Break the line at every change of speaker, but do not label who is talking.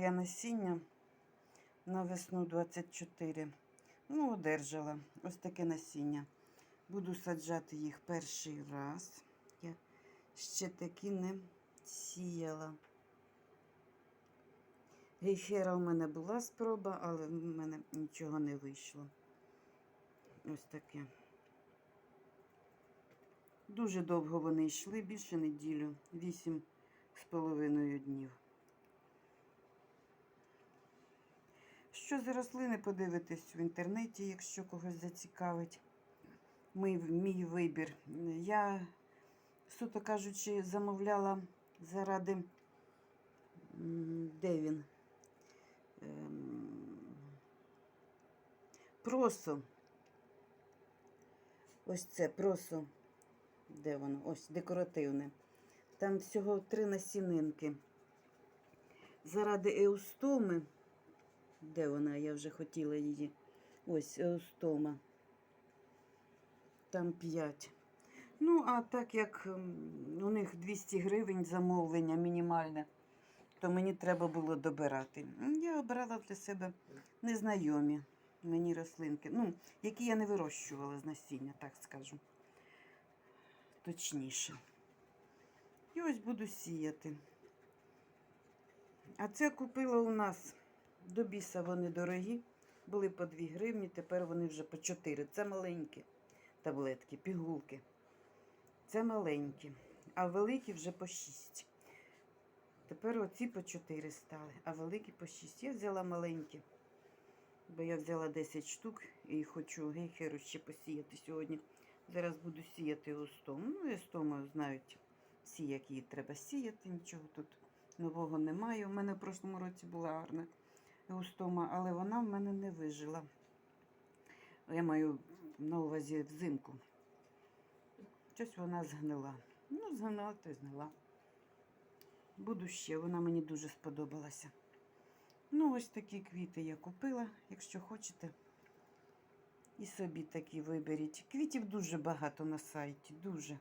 я насіння на весну 24. Ну, одержала ось таке насіння. Буду саджати їх перший раз. Я ще такі не сіяла. Гейхера у мене була спроба, але в мене нічого не вийшло. Ось таке. Дуже довго вони йшли, більше неділю, вісім з половиною днів. Що за рослини подивитись в інтернеті, якщо когось зацікавить. Мій, вибір. Я, суто кажучи, замовляла заради. Де він? Ем, Просо. Ось це просо. Де воно? Ось декоративне. Там всього три насінинки. Заради еустоми. Де вона? Я вже хотіла її. Ось еустома. Там 5. Ну, а так як у них 200 гривень замовлення мінімальне, то мені треба було добирати. Я обрала для себе незнайомі мені рослинки, ну, які я не вирощувала з насіння, так скажу. Точніше. І ось буду сіяти. А це купила у нас до біса вони дорогі. Були по 2 гривні, тепер вони вже по 4. Це маленькі таблетки, пігулки. Це маленькі, а великі вже по 6. Тепер оці по 4 стали, а великі по 6. Я взяла маленькі, бо я взяла 10 штук і хочу гейхеру ще посіяти сьогодні. Зараз буду сіяти остому. Ну, остому знають всі, як її треба сіяти. Нічого тут нового немає. У мене в прошлому році була гарна еустома, але вона в мене не вижила. Я маю на увазі взимку. Щось вона згнила. Ну, згнила, то й згнила. Буду ще, вона мені дуже сподобалася. Ну, ось такі квіти я купила, якщо хочете. І собі такі виберіть. Квітів дуже багато на сайті, дуже.